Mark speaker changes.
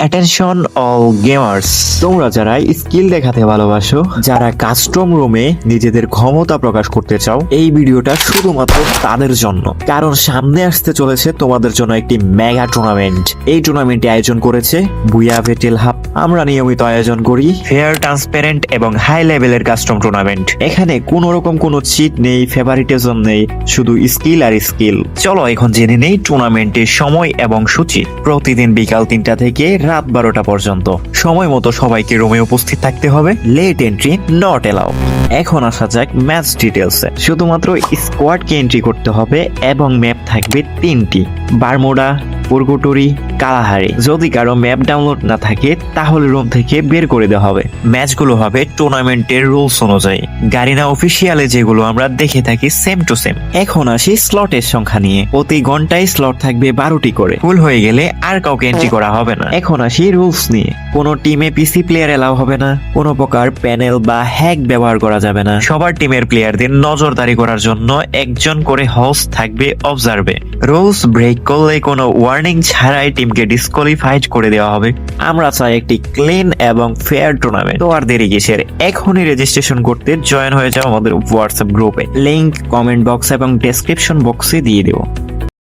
Speaker 1: Attention all gamers তোমরা যারা skill দেখাতে ভালোবাসো, যারা কাস্টম রুমে নিজেদের ক্ষমতা প্রকাশ করতে চাও, এই ভিডিওটা শুধুমাত্র তাদের জন্য। কারণ সামনে আসতে চলেছে তোমাদের জন্য একটি মেগা টুর্নামেন্ট এই টুর্নামেন্টে আয়োজন করেছে বুয়া ভেটেল হাব আমরা নিয়মিত আয়োজন করি ফেয়ার ট্রান্সপারেন্ট এবং হাই লেভেলের কাস্টম টুর্নামেন্ট এখানে কোনো রকম কোনো চিট নেই ফেভারিটিজম নেই, শুধু স্কিল আর স্কিল চলো এখন জেনে নেই টুর্নামেন্টের সময় এবং সূচি। প্রতিদিন বিকাল তিনটা থেকে রাত বারোটা পর্যন্ত। সময় মতো সবাইকে রুমে উপস্থিত থাকতে হবে। লেট এন্ট্রি নট এলাও এখন আসা যাক ম্যাচ ডিটেলসে শুধুমাত্র স্কোয়াডকে এন্ট্রি করতে হবে এবং ম্যাপ থাকবে তিনটি। Bermuda Purgatory, Kalahari. যদি কারও ম্যাপ ডাউনলোড না থাকে, তাহলে রুম থেকে বের করে দেওয়া হবে। ম্যাচগুলো হবে টুর্নামেন্টের রুলস অনুযায়ী। গারিনা অফিসিয়ালে যেগুলো আমরা দেখে থাকি সেম টু সেম এখন আসি স্লটের সংখ্যা নিয়ে। প্রতি ঘন্টায় স্লট থাকবে বারোটি করে। ফুল হয়ে গেলে আর কাউকে এন্ট্রি করা হবে না। এখন আসি রুলস নিয়ে। কোনো টিমে পিসি প্লেয়ার এলাও হবে না। কোনো প্রকার প্যানেল বা হ্যাক ব্যবহার করা যাবে না। সবার টিমের প্লেয়ারদের নজরদারি করার জন্য একজন করে হোস্ট থাকবে অবজার্ভে রুলস ব্রেক করলে কোনো ওয়ার্নিং ছাড়াই টিমকে ডিসকোয়ালিফাইড করে দেওয়া হবে। আমরা চাই একটি ক্লিন এবং ফেয়ার টুর্নামেন্ট তো আর দেরি কিসের? এখনই রেজিস্ট্রেশন করতে জয়েন হয়ে যাও আমাদের হোয়াটসঅ্যাপ গ্রুপে লিংক কমেন্ট বক্স এবং ডেসক্রিপশন বক্সে দিয়ে দেবো।